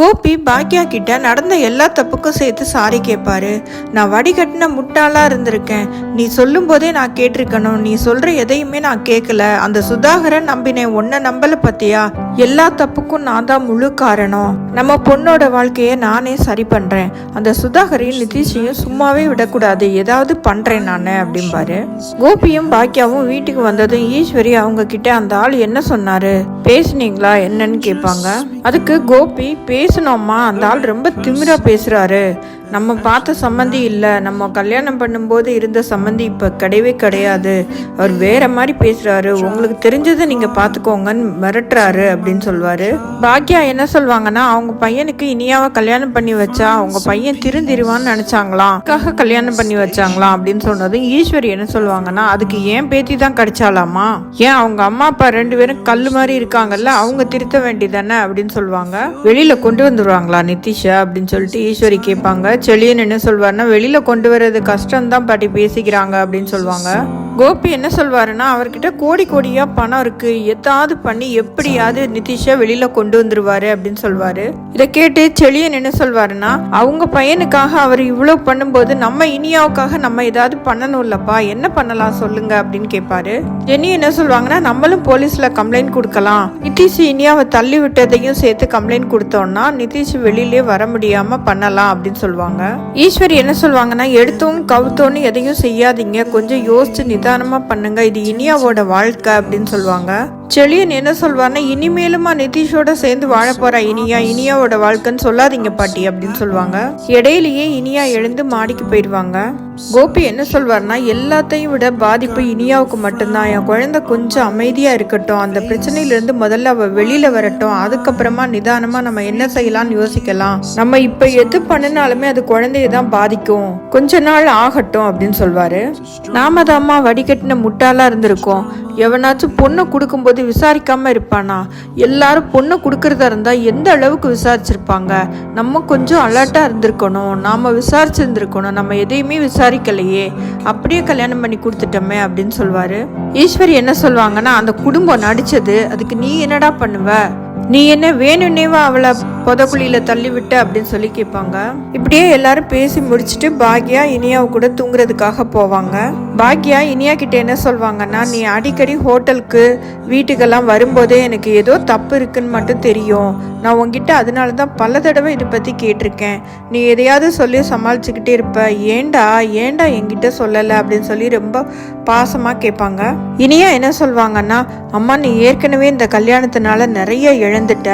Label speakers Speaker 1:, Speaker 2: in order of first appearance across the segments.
Speaker 1: கோபி பாக்யா கிட்ட நடந்த எல்லா தப்புக்கும் சேர்த்து சாரி கேட்பாரு நான் வடிகட்டின முட்டாளா இருந்திருக்கேன். நீ சொல்லும் போதே நான் கேட்டிருக்கணும். நீ சொல்ற எதையுமே நான் கேட்கல அந்த சுதாகரன் நம்பினேன். உன்னை நம்பல பத்தியா? எல்லா தப்புக்கும் நான் தான் முழு காரணம். நம்ம பொண்ணோட வாழ்க்கையை நானே சரி பண்றேன். அந்த சுதாகரையும் நிதிஷையும் சும்மாவே விடக்கூடாது. ஏதாவது பண்றேன் நான் அப்படிம்பாரு. கோபியும் பாக்கியாவும் வீட்டுக்கு வந்ததும் ஈஸ்வரி அவங்க கிட்ட அந்த ஆள் என்ன சொன்னாரு? பேசுனீங்களா என்னன்னு கேட்பாங்க. அதுக்கு கோபி பேசணும்மா. அந்த ஆள் ரொம்ப திமிரா பேசுறாரு. நம்ம பார்த்த சம்மந்தி இல்லை. நம்ம கல்யாணம் பண்ணும்போது இருந்த சம்மந்தி இப்போ கிடையவே கிடையாது. அவர் வேற மாதிரி பேசுறாரு. உங்களுக்கு தெரிஞ்சதை நீங்க பார்த்துக்கோங்கன்னு மிரட்டுறாரு அப்படின்னு சொல்லுவாரு பாக்யா என்ன சொல்லுவாங்கன்னா அவங்க பையனுக்கு இனியாவை கல்யாணம் பண்ணி வச்சா அவங்க பையன் திருந்திருவான்னு நினைச்சாங்களாம். அதுக்காக கல்யாணம் பண்ணி வச்சாங்களாம் அப்படின்னு சொன்னதும் ஈஸ்வரி என்ன சொல்லுவாங்கன்னா அதுக்கு ஏன் பேத்தி தான் கிடைச்சாலாமா ஏன் அவங்க அம்மா அப்பா ரெண்டு பேரும் கல் மாதிரி இருக்காங்கல்ல அவங்க திருத்த வேண்டியதானே அப்படின்னு சொல்லுவாங்க வெளியில கொண்டு வந்துடுவாங்களா நிதிஷா அப்படின்னு சொல்லிட்டு ஈஸ்வரி கேட்பாங்க. செழியன் என்ன சொல்வாருன்னா வெளியில கொண்டு வர்றது கஷ்டம் தான் பாட்டி பேசிக்கிறாங்க அப்படின்னு சொல்லுவாங்க கோபி என்ன சொல்வாருன்னா அவர்கிட்ட கோடி கோடியாக பணம் இருக்கு. எதாவது பண்ணி எப்படியாவது நிதிஷா வெளியில கொண்டு வந்துருவாரு அப்படின்னு சொல்வாரு. இதை கேட்டு செழியன் என்ன சொல்வாருன்னா அவங்க பையனுக்காக அவர் இவ்வளோ பண்ணும்போது நம்ம இனியாவுக்காக நம்ம ஏதாவது பண்ணணும்லப்பா என்ன பண்ணலாம் சொல்லுங்க அப்படின்னு கேட்பாரு ஜெனி என்ன சொல்லுவாங்கன்னா நம்மளும் போலீஸ்ல கம்ப்ளைண்ட் கொடுக்கலாம். நிதிஷ் இனியாவை தள்ளி விட்டதையும் சேர்த்து கம்ப்ளைண்ட் கொடுத்தோம்னா நிதிஷ் வெளியிலே வர முடியாம பண்ணலாம் அப்படின்னு சொல்லுவாங்க ஈஸ்வரி என்ன சொல்லுவாங்கன்னா எடுத்தோன்னு கவுத்தோன்னு எதையும் செய்யாதீங்க. கொஞ்சம் யோசிச்சு நிதானமாக பண்ணுங்க. இது இனியாவோட வாழ்க்கை அப்படின்னு சொல்லுவாங்க. செழியன் என்ன சொல்வார்னா இனிமேலுமா நிதிஷோட சேர்ந்து வாழ போறா இனியா இனியாவோட வாழ்க்கைன்னு சொல்லாதீங்க பாட்டி அப்படின்னு சொல்லுவாங்க இடையிலேயே இனியா எழுந்து மாடிக்கு போயிடுவாங்க. கோபி என்ன சொல்வார்னா எல்லாத்தையும் விட பாதிப்பு இனியாவுக்கு மட்டும்தான். என் குழந்தை கொஞ்சம் அமைதியா இருக்கட்டும். அந்த பிரச்சனையிலிருந்து முதல்ல அவ வெளியில வரட்டும். அதுக்கப்புறமா நிதானமா நம்ம என்ன செய்யலாம்னு யோசிக்கலாம். நம்ம இப்ப எது பண்ணினாலுமே அது குழந்தைய தான் பாதிக்கும். கொஞ்ச நாள் ஆகட்டும் அப்படின்னு சொல்வாரு. நாம தாம்மா வடிகட்டின முட்டாளா இருந்திருக்கோம். எவனாச்சும் பொண்ணை கொடுக்கும்போது விசாரிக்காம இருப்பானா? எல்லாரும் பொண்ணு கொடுக்கறதா இருந்தால் எந்த அளவுக்கு விசாரிச்சிருப்பாங்க? நம்ம கொஞ்சம் அலர்ட்டாக இருந்திருக்கணும். நாம் விசாரிச்சிருந்துருக்கணும். நம்ம எதையுமே விசாரிக்கலையே. அப்படியே கல்யாணம் பண்ணி கொடுத்துட்டோமே அப்படின்னு சொல்லுவார் ஈஸ்வரி என்ன சொல்லுவாங்கன்னா அந்த குடும்பம் நடித்தது அதுக்கு நீ என்னடா பண்ணுவ? நீ என்ன வேணும்னேவா அவளை புதக்குழியில தள்ளிவிட்ட அப்படின்னு சொல்லி கேட்பாங்க. இப்படியே எல்லாரும் பேசி முடிச்சுட்டு பாக்யா இனியாவை கூட தூங்குறதுக்காக போவாங்க. பாக்யா இனியா கிட்ட என்ன சொல்வாங்கன்னா நீ அடிக்கடி ஹோட்டலுக்கு வீட்டுக்கெல்லாம் வரும்போதே எனக்கு ஏதோ தப்பு இருக்குன்னு மட்டும் தெரியும். நான் உங்ககிட்ட அதனால தான் பல தடவை இதை பற்றி கேட்டிருக்கேன். நீ எதையாவது சொல்லி சமாளிச்சுக்கிட்டே இருப்ப. ஏண்டா ஏண்டா என்கிட்ட சொல்லலை? அப்படின்னு சொல்லி ரொம்ப பாசமாக கேட்பாங்க. இனியா என்ன சொல்வாங்கன்னா அம்மா நீ ஏற்கனவே இந்த கல்யாணத்தினால நிறைய இழந்துட்ட.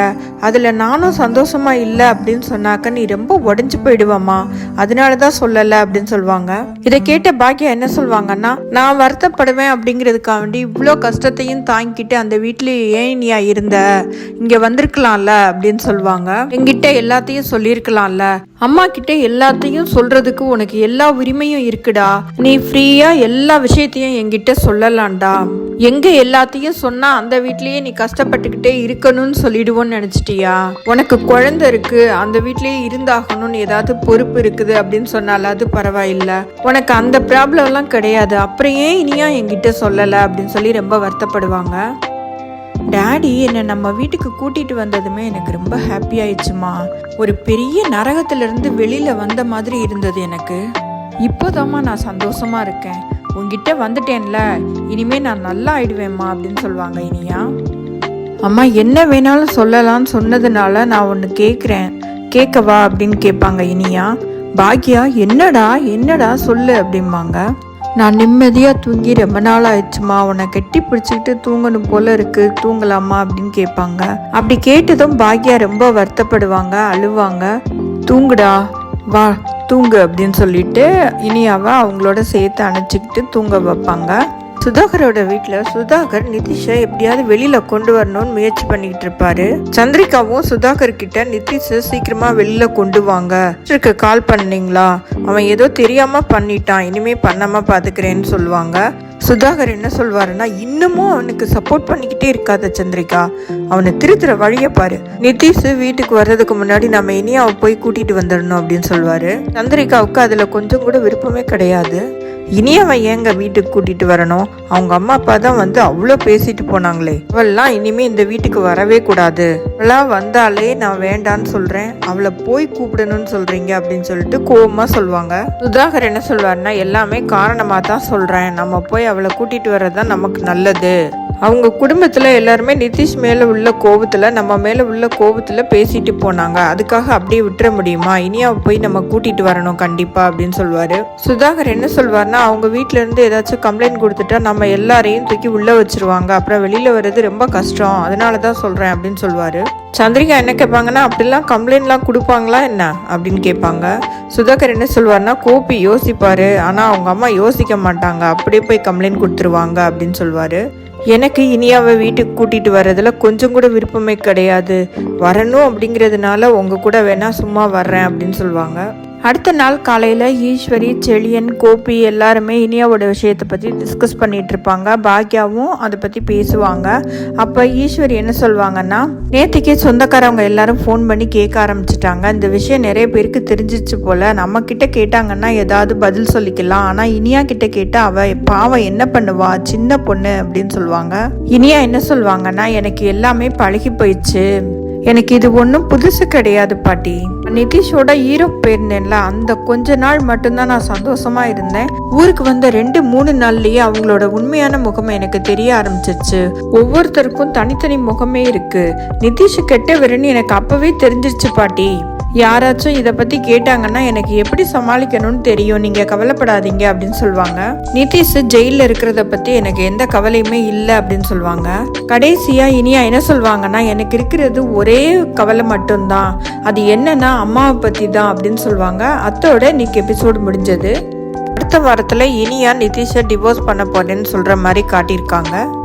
Speaker 1: அதில் நானும் சந்தோஷமா இல்லை அப்படின்னு சொன்னாக்க நீ ரொம்ப உடஞ்சு போயிடுவம்மா. அதனால தான் சொல்லலை அப்படின்னு சொல்லுவாங்க இதை கேட்ட பாக்கியா என்ன சொல்வாங்கன்னா நான் வருத்தப்படுவேன் அப்படிங்கிறதுக்காக வேண்டி இவ்வளோ கஷ்டத்தையும் தாங்கிக்கிட்டு அந்த வீட்டில் ஏன் நீயா இருந்த? இங்கே வந்திருக்கலாம்ல அப்படின்னு சொல்லுவாங்க என்கிட்ட எல்லாத்தையும் சொல்லியிருக்கலாம்ல. அம்மா கிட்ட எல்லாத்தையும் சொல்றதுக்கு உனக்கு எல்லா உரிமையும் இருக்குடா. நீ ஃப்ரீயா எல்லா விஷயத்தையும் என்கிட்ட சொல்லலாம்டா. எங்க எல்லாத்தையும் சொன்னா அந்த வீட்லயே நீ கஷ்டப்பட்டுக்கிட்டே இருக்கணும்னு சொல்லிடுவோன்னு நினச்சிட்டியா? உனக்கு குழந்தை இருக்கு அந்த வீட்லேயே இருந்தாகணும்னு ஏதாவது பொறுப்பு இருக்குது அப்படின்னு சொன்னாலாவது பரவாயில்ல. உனக்கு அந்த ப்ராப்ளம்லாம் கிடையாது. அப்புறம் ஏன் இனியா என்கிட்ட சொல்லலை அப்படின்னு சொல்லி ரொம்ப வருத்தப்படுவாங்க? டாடி என்னை நம்ம வீட்டுக்கு கூட்டிட்டு வந்ததுமே எனக்கு ரொம்ப ஹாப்பி ஆயிடுச்சுமா. ஒரு பெரிய நரகத்திலிருந்து வெளியில் வந்த மாதிரி இருந்தது எனக்கு. இப்போதாம்மா நான் சந்தோஷமா இருக்கேன். உங்ககிட்ட வந்துட்டேன்ல. இனிமே நான் நல்லா ஆயிடுவேம்மா அப்படின்னு சொல்லுவாங்க இனியா. அம்மா என்ன வேணாலும் சொல்லலாம்னு சொன்னதுனால நான் ஒன்று கேட்குறேன் கேட்கவா அப்படின்னு கேட்பாங்க இனியா. பாக்யா என்னடா என்னடா சொல்லு அப்படிம்பாங்க. நான் நிம்மதியாக தூங்கி ரொம்ப நாள் ஆயிடுச்சுமா உன்னை கட்டி பிடிச்சிக்கிட்டு தூங்கணும் போல இருக்கு தூங்கலாமா அப்படின்னு கேட்பாங்க. அப்படி கேட்டதும் பாக்யா ரொம்ப வருத்தப்படுவாங்க அழுவாங்க. தூங்குடா வா தூங்கு அப்படின்னு சொல்லிட்டு இனியாவை அவங்களோட சேர்த்து அணைச்சிக்கிட்டு தூங்க வைப்பாங்க. சுதாகரோட வீட்டில் சுதாகர் நிதிஷை எப்படியாவது வெளியில கொண்டு வரணும்னு முயற்சி பண்ணிக்கிட்டு இருப்பாரு. சந்திரிகாவும் சுதாகர் கிட்ட நிதிஷை சீக்கிரமா வெளியில கொண்டு வாங்க. கால் பண்ணீங்களா? அவன் ஏதோ தெரியாம பண்ணிட்டான். இனிமே பண்ணாம பாத்துக்கிறேன்னு சொல்லுவாங்க. சுதாகர் என்ன சொல்வாருன்னா இன்னமும் அவனுக்கு சப்போர்ட் பண்ணிக்கிட்டே இருக்காத சந்திரிகா. அவனை திருத்துற வழிய பாரு. நிதிஷ் வீட்டுக்கு வர்றதுக்கு முன்னாடி நம்ம இனி அவன் போய் கூட்டிட்டு வந்துடணும் அப்படின்னு சொல்வாரு. சந்திரிகாவுக்கு அதுல கொஞ்சம் கூட விருப்பமே கிடையாது. இனி அவன் ஏங்க வீட்டுக்கு கூட்டிட்டு வரணும்? அவங்க அம்மா அப்பா தான் வந்து அவ்வளோ பேசிட்டு போனாங்களே. அவள்லாம் இனிமே இந்த வீட்டுக்கு வரவே கூடாது. அவளாம் வந்தாலே நான் வேண்டான்னு சொல்றேன். அவளை போய் கூப்பிடணும்னு சொல்றீங்க அப்படின்னு சொல்லிட்டு கோபமா சொல்லுவாங்க. சுதாகர் என்ன சொல்வாருன்னா எல்லாமே காரணமா தான் சொல்றேன். நம்ம போய் அவளை கூட்டிட்டு வர்றதுதான் நமக்கு நல்லது. அவங்க குடும்பத்தில் எல்லாருமே நிதிஷ் மேலே உள்ள கோபத்தில் நம்ம மேலே உள்ள கோபத்தில் பேசிட்டு போனாங்க. அதுக்காக அப்படியே விட்டுற முடியுமா? இனியாவை போய் நம்ம கூட்டிட்டு வரணும் கண்டிப்பாக அப்படின்னு சொல்லுவார். சுதாகர் என்ன சொல்வார்னா அவங்க வீட்டிலேருந்து இருந்து ஏதாச்சும் கம்ப்ளைண்ட் கொடுத்துட்டா நம்ம எல்லாரையும் தூக்கி உள்ளே வச்சிருவாங்க. அப்புறம் வெளியில் வர்றது ரொம்ப கஷ்டம். அதனால தான் சொல்கிறேன் அப்படின்னு சொல்லுவார். சந்திரிகா என்ன கேட்பாங்கன்னா அப்படிலாம் கம்ப்ளைண்ட்லாம் கொடுப்பாங்களா என்ன? அப்படின்னு கேட்பாங்க. சுதாகர் என்ன சொல்வாருன்னா கோபி யோசிப்பார். ஆனால் அவங்க அம்மா யோசிக்க மாட்டாங்க. அப்படியே போய் கம்ப்ளைண்ட் கொடுத்துருவாங்க அப்படின்னு சொல்லுவார் எனக்கு இனியாவை வீட்டுக்கு கூட்டிட்டு வர்றதுல கொஞ்சம் கூட விருப்பமே கிடையாது. வரணும் அப்படிங்கிறதுனால உங்க கூட வேணா சும்மா வர்றேன் அப்படின்னு சொல்லுவாங்க அடுத்த நாள் காலையில் ஈஸ்வரி செழியன் கோபி எல்லாருமே இனியாவோட விஷயத்தை பற்றி டிஸ்கஸ் பண்ணிட்டு இருப்பாங்க. பாக்யாவும் அதை பற்றி பேசுவாங்க. அப்போ ஈஸ்வரி என்ன சொல்லுவாங்கன்னா நேற்றுக்கே சொந்தக்காரவங்க எல்லாரும் ஃபோன் பண்ணி கேட்க ஆரம்பிச்சிட்டாங்க. இந்த விஷயம் நிறைய பேருக்கு தெரிஞ்சிச்சு போல. நம்ம கிட்ட கேட்டாங்கன்னா ஏதாவது பதில் சொல்லிக்கலாம். ஆனால் இனியா கிட்ட கேட்டால் அவ பாவம் என்ன பண்ணுவா? சின்ன பொண்ணு அப்படின்னு சொல்லுவாங்க இனியா என்ன சொல்லுவாங்கன்னா எனக்கு எல்லாமே பழகி போயிடுச்சு. எனக்கு இது ஒன்றும் புதுசு கிடையாது பாட்டி. நிதிஷோட ஈரோப் போயிருந்தேன்ல அந்த கொஞ்ச நாள் மட்டும்தான் நான் சந்தோஷமா இருந்தேன். ஊருக்கு வந்த ரெண்டு மூணு நாள்லயே அவங்களோட உண்மையான முகம் எனக்கு தெரிய ஆரம்பிச்சிச்சு ஒவ்வொருத்தருக்கும் தனித்தனி முகமே இருக்கு. நிதிஷ் கெட்டவருன்னு எனக்கு அப்பவே தெரிஞ்சிருச்சு பாட்டி. யாராச்சும் இதை பத்தி கேட்டாங்கன்னா எனக்கு எப்படி சமாளிக்கணும்னு தெரியும். நீங்க கவலைப்படாதீங்க அப்படின்னு சொல்லுவாங்க. நிதிஷ் ஜெயில இருக்கிறத பத்தி எனக்கு எந்த கவலையுமே இல்லை அப்படின்னு சொல்லுவாங்க. கடைசியா இனியா என்ன சொல்லுவாங்கன்னா எனக்கு இருக்கிறது ஒரே கவலை மட்டும்தான். அது என்னன்னா அம்மாவை பத்தி தான் அப்படின்னு சொல்லுவாங்க. அத்தோட இன்னைக்கு எபிசோடு முடிஞ்சது. அடுத்த வாரத்துல இனியா நிதிஷை டிவோர்ஸ் பண்ண போறேன்னு சொல்ற மாதிரி காட்டியிருக்காங்க.